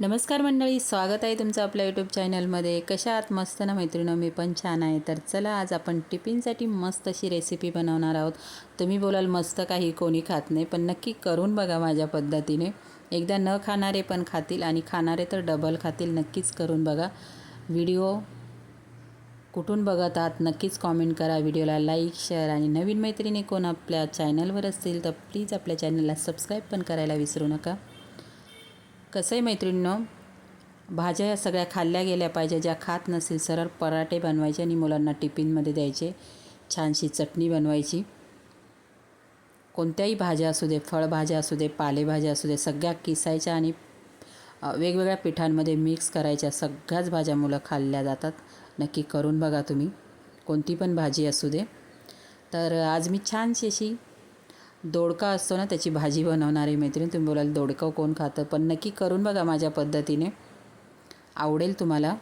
नमस्कार मंडळी स्वागत आहे तुमचं आपल्या यूट्यूब चॅनलमध्ये कशा आहात? मस्त ना मैत्रिणी मी पण छान आहे. तर चला आज आपण टिफिनसाठी मस्त अशी रेसिपी बनवणार आहोत. तुम्ही बोलाल मस्त काही कोणी खात नाही पण नक्की करून बघा माझ्या पद्धतीने. एकदा न खाणारे पण खातील आणि खाणारे तर डबल खातील नक्कीच करून बघा. व्हिडिओ कुठून बघत आहात? नक्कीच कॉमेंट करा. व्हिडिओला लाईक शेअर आणि नवीन मैत्रिणी कोण आपल्या चॅनलवर असतील तर प्लीज आपल्या चॅनलला सबस्क्राईब पण करायला विसरू नका. कसं आहे मैत्रिणींनो भाज्या या सगळ्या खाल्ल्या गेल्या पाहिजे. ज्या खात नसेल सरळ पराठे बनवायचे आणि मुलांना टिफिनमध्ये द्यायचे. छानशी चटणी बनवायची. कोणत्याही भाज्या असू दे फळभाज्या असू दे पालेभाज्या असू दे सगळ्या किसायच्या आणि वेगवेगळ्या पिठांमध्ये मिक्स करायच्या. सगळ्याच भाज्या मुलं खाल्ल्या जातात. नक्की करून बघा तुम्ही. कोणती पण भाजी असू दे. तर आज मी छानशी अशी दोडका असतो ना त्याची भाजी बनवणारी मैत्रीण तुम्ही बोलाल दोडकं कोण खातं? पण नक्की करून बघा माझ्या पद्धतीने. आवडेल तुम्हाला.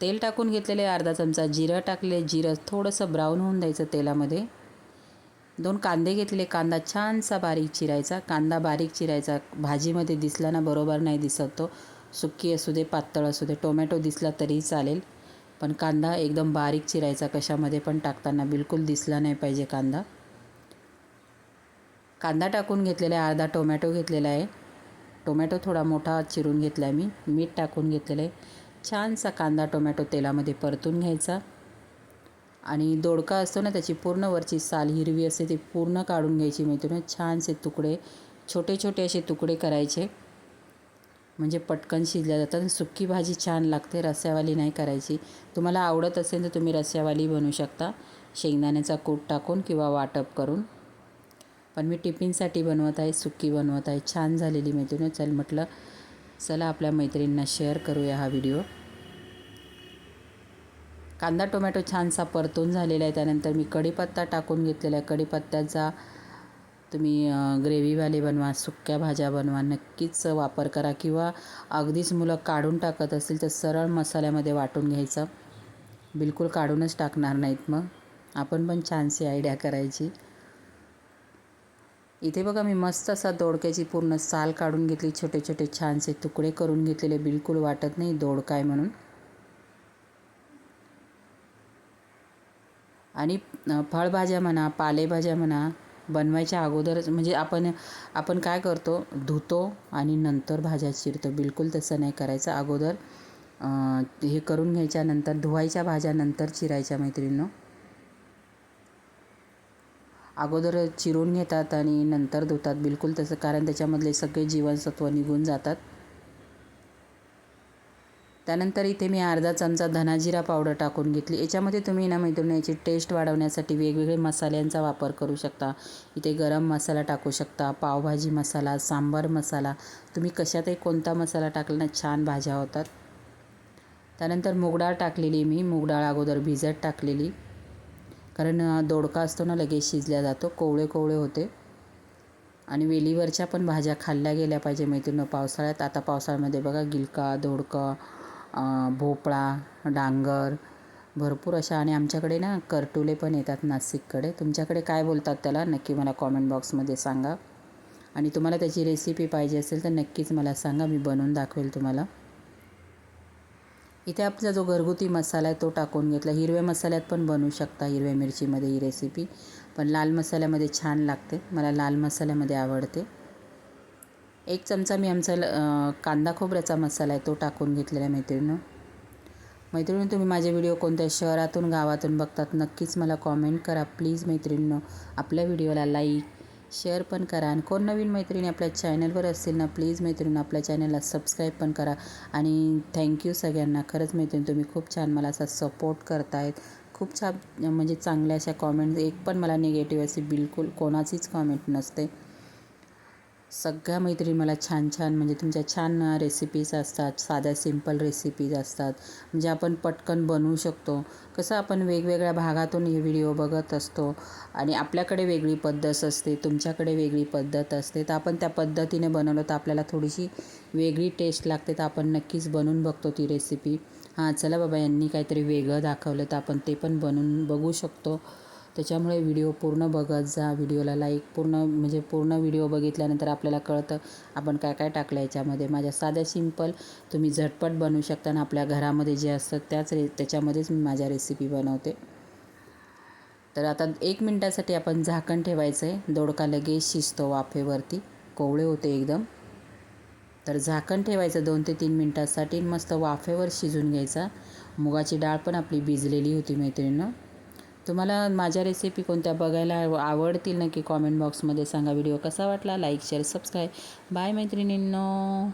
तेल टाकून घेतलेले अर्धा चमचा जिरं टाकले. जिरं थोडंसं ब्राऊन होऊन द्यायचं तेलामध्ये. दोन कांदे घेतले. कांदा छानसा बारीक चिरायचा. कांदा बारीक चिरायचा. भाजीमध्ये दिसला ना बरोबर नाही दिसत तो. सुक्की असू दे पातळ असू दे टोमॅटो दिसला तरी चालेल. पण कांदा एकदम बारीक चिरायचा कशामध्ये पण टाकताना बिलकुल दिसला नाही पाहिजे कांदा. कांदा टाकून घेतलेला आहे अर्धा टोमॅटो घेतलेला आहे. टोमॅटो थोडा मोठा चिरून घेतला आहे मी. मीठ टाकून घेतलेलं आहे. छानसा कांदा टोमॅटो तेलामध्ये परतून घ्यायचा. आणि दोडका असतो ना त्याची पूर्ण वरची साल हिरवी असते ती पूर्ण काढून घ्यायची मैत्रिणी. छानसे तुकडे छोटे छोटे असे तुकडे करायचे. म्हणजे पटकन शिजल्या जातात. सुक्की भाजी छान लागते रस्यावाली नाही करायची. तुम्हाला आवडत असेल तर तुम्ही रस्यावाली बनवू शकता. शेंगदाण्याचा कूट टाकून किंवा वाटप करून. पण मी टिफिनसाठी बनवत आहे सुक्की बनवत आहे. छान झालेली मैत्रिणी चल म्हटलं चला आपल्या मैत्रिणींना शेअर करूया हा व्हिडिओ कांदा टोमॅटो छानसा परतून झालेला आहे. त्यानंतर मी कढीपत्ता टाकून घेतलेला आहे. कढीपत्त्याचा तुम्ही ग्रेव्हीवाले बनवा सुक्या भाज्या बनवा. नक्कीच वापर करा. किंवा अगदीच मुलं काढून टाकत असतील तर सरळ मसाल्यामध्ये वाटून घ्यायचं. बिलकुल काढूनच टाकणार नाहीत मग. आपण पण छानशी आयडिया करायची. इथे बघा मी मस्त असा दोडक्याची पूर्ण साल काढून घेतली छोटे छोटे छानसे तुकडे करून घेतलेले बिलकुल वाटत नाही दोडकाय आहे म्हणून. आणि फळभाज्या म्हणा पालेभाज्या म्हणा बनवायच्या अगोदरच म्हणजे आपण आपण काय करतो धुतो आणि नंतर भाज्या चिरतो. बिलकुल तसं नाही करायचं. अगोदर हे करून घ्यायच्या नंतर धुवायच्या भाज्या नंतर चिरायच्या मैत्रिणीनं. अगोदर चिरून घेतात आणि नंतर धुतात बिलकुल तसं कारण त्याच्यामधले सगळे जीवनसत्व निघून जातात. त्यानंतर इथे मी अर्धा चमचा धनाजिरा पावडर टाकून घेतली. याच्यामध्ये तुम्ही ना मैत्रिणी याची टेस्ट वाढवण्यासाठी वेगवेगळे मसाल्यांचा वापर करू शकता. इथे गरम मसाला टाकू शकता पावभाजी मसाला सांबार मसाला. तुम्ही कशातही कोणता मसाला टाकला ना छान भाज्या होतात. त्यानंतर मूगडाळ टाकलेली मी. मूगडाळ अगोदर भिजत टाकलेली. कारण दोडका असतो ना लगेच शिजल्या जातो. कोवळे कोवळे होते. आणि वेलीवरच्या पण भाज्या खाल्ल्या गेल्या पाहिजे मैत्रिणं पावसाळ्यात आता पावसाळ्यामध्ये बघा गिलका दोडका भोपळा डांगर भरपूर अशा. आणि आमच्याकडे ना करटुले पण येतात नाशिककडे. तुमच्याकडे काय बोलतात त्याला? नक्की मला कॉमेंट बॉक्समध्ये सांगा. आणि तुम्हाला त्याची रेसिपी पाहिजे असेल तर नक्कीच मला सांगा. मी बनवून दाखवेल तुम्हाला. इथे आपला जो घरगुती मसाला आहे तो टाकून घेतला. हिरव्या मसाल्यात पण बनवू शकता हिरव्या मिरचीमध्ये ही रेसिपी पण लाल मसाल्यामध्ये छान लागते. मला लाल मसाल्यामध्ये आवडते. एक चमचा मी आमचा ल- कांदा खोबऱ्याचा मसाला आहे तो टाकून घेतलेला आहे मैत्रिणीनं. मैत्रिणी तुम्ही माझे व्हिडिओ कोणत्या शहरातून गावातून बघतात नक्कीच मला कॉमेंट करा. प्लीज मैत्रिणीनं आपल्या व्हिडिओला लाईक शेअर पण करा. आणि कोण नवीन मैत्रिणी आपल्या चॅनलवर असतील ना प्लीज मैत्रिणी आपल्या चॅनलला सबस्क्राईब पण करा. आणि थँक्यू सगळ्यांना. खरंच मैत्रिणी तुम्ही खूप छान मला असा सपोर्ट करतायत. खूप छान म्हणजे चांगल्या अशा कॉमेंट एक पण मला निगेटिव्ह अशी बिलकुल कोणाचीच कॉमेंट नसते. सगळ्या मैत्रिणी मला छान छान म्हणजे तुमच्या छान रेसिपीज असतात साध्या सिंपल रेसिपीज असतात. म्हणजे आपण पटकन बनवू शकतो. कसं आपण वेगवेगळ्या भागातून हे व्हिडिओ बघत असतो आणि आपल्याकडे वेगळी पद्धत असते तुमच्याकडे वेगळी पद्धत असते तर आपण त्या पद्धतीने बनवलं तर आपल्याला थोडीशी वेगळी टेस्ट लागते तर आपण नक्कीच बनवून बघतो ती रेसिपी हां चला बाबा यांनी काहीतरी वेगळं दाखवलं तर आपण ते पण बनवून बघू शकतो. त्याच्यामुळे व्हिडिओ पूर्ण बघत जा. व्हिडिओला लाईक पूर्ण म्हणजे पूर्ण व्हिडिओ बघितल्यानंतर आपल्याला कळतं आपण काय काय टाकलं याच्यामध्ये. माझ्या साध्या सिंपल तुम्ही झटपट बनवू शकता आणि आपल्या घरामध्ये जे असतं त्याच रे त्याच्यामध्येच मी माझ्या रेसिपी बनवते. तर आता एक मिनटासाठी आपण झाकण ठेवायचं आहे दोडका लगेच शिजतो वाफेवरती. कोवळे होते एकदम. तर झाकण ठेवायचं दोन ते तीन मिनटासाठी. मस्त वाफेवर शिजून घ्यायचा. मुगाची डाळ पण आपली भिजलेली होती मैत्रिणीनं. तुम्हाला माझ्या रेसिपी कोणत्या बघायला आवडतील नक्की कॉमेंट बॉक्समध्ये सांगा. व्हिडिओ कसा वाटला? लाईक शेअर सबस्क्राईब बाय मैत्रिणींनो.